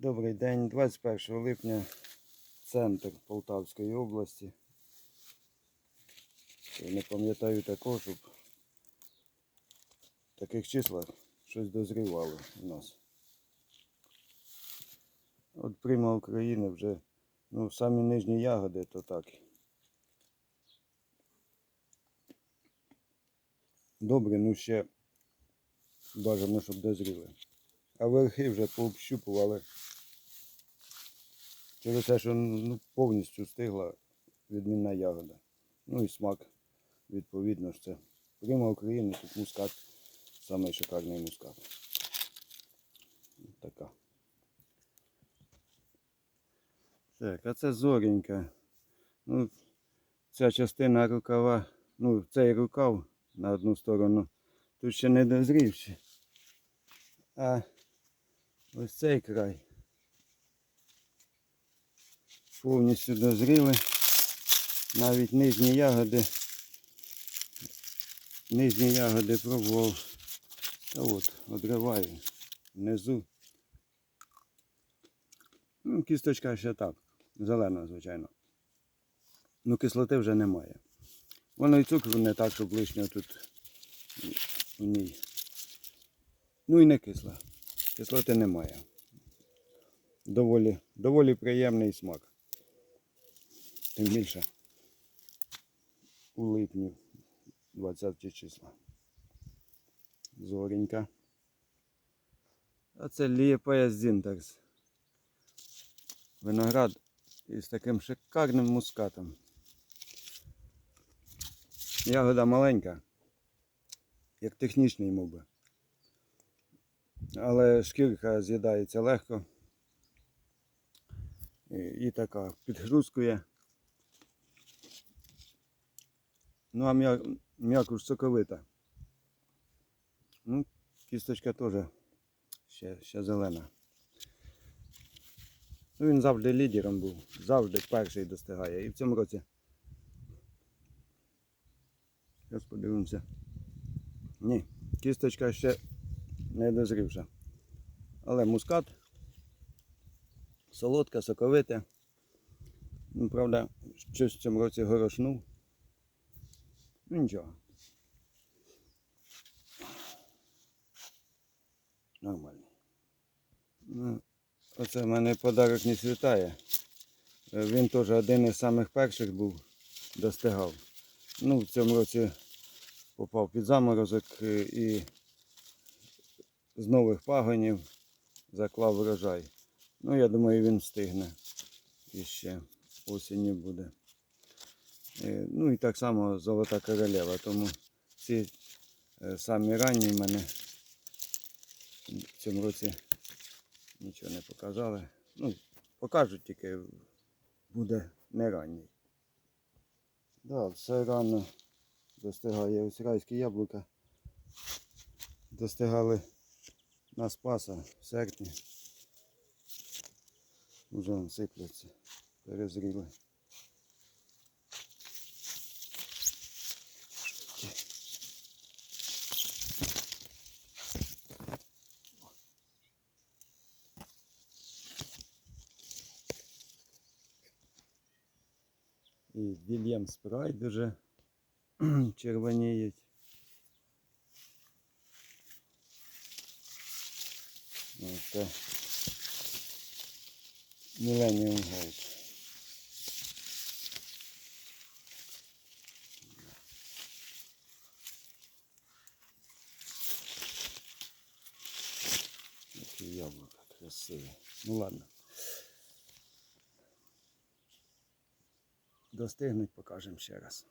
Добрий день, 21 липня, центр Полтавської області. Не пам'ятаю такого, щоб в таких числах щось дозрівало у нас. От прима України вже, ну, самі нижні ягоди, то так. Добре, ну ще бажано, щоб дозріли. А верхи вже пообщупували. Через те, що ну, повністю стигла відмінна ягода. Ну і смак, відповідно ж це. Прима України, тут мускат, самий шикарний мускат. Така. Так, а це зоренька. Ну, ця частина рукава, ну, цей рукав на одну сторону, тут ще не дозрівши. А ось цей край повністю дозріли. Навіть нижні ягоди. Нижні ягоди пробував. Та от, одриваю внизу. Ну, кісточка ще так. Зелена, звичайно. Ну, кислоти вже немає. Воно і цукру не так, щоб лишнього тут у ній. Ну і не кисла. Кислоти немає. Доволі, доволі приємний смак. Тим більше у липні 20 числа. Зоренька. А це Лієпея Зінтерс. Виноград із таким шикарним мускатом. Ягода маленька, як технічний мов. Але шкірка з'їдається легко. І, і така підхрускує. Ну а м'я- м'якуш соковита. Ну, кісточка теж ще, ще зелена. Ну, він завжди лідером був, завжди перший достигає. І в цьому році. Зараз подивимося. Ні, кісточка ще не дозрівша. Але мускат. Солодка, соковите. Ну, правда, щось в цьому році горошнув. Ну нічого. Нормально. Ну, оце в мене подарок не світає. Він теж один із самих перших був, достигав. Ну, в цьому році попав під заморозок е, і з нових пагонів заклав врожай. Ну, я думаю, він встигне. І ще осінню буде. Е, Ну і так само золота королева. Тому ці е, самі ранні в мене в цьому році нічого не показали. Ну, покажуть тільки буде не ранній. Да, все рано достигає ось райські яблука. Достигали на Спаса серпні. Вон сипляться, перезріли. І Вільям Спрайд уже червоніють. Це Millennium Gold. Які яблука красиві. Ну ладно. Достигнуть, покажемо ще раз.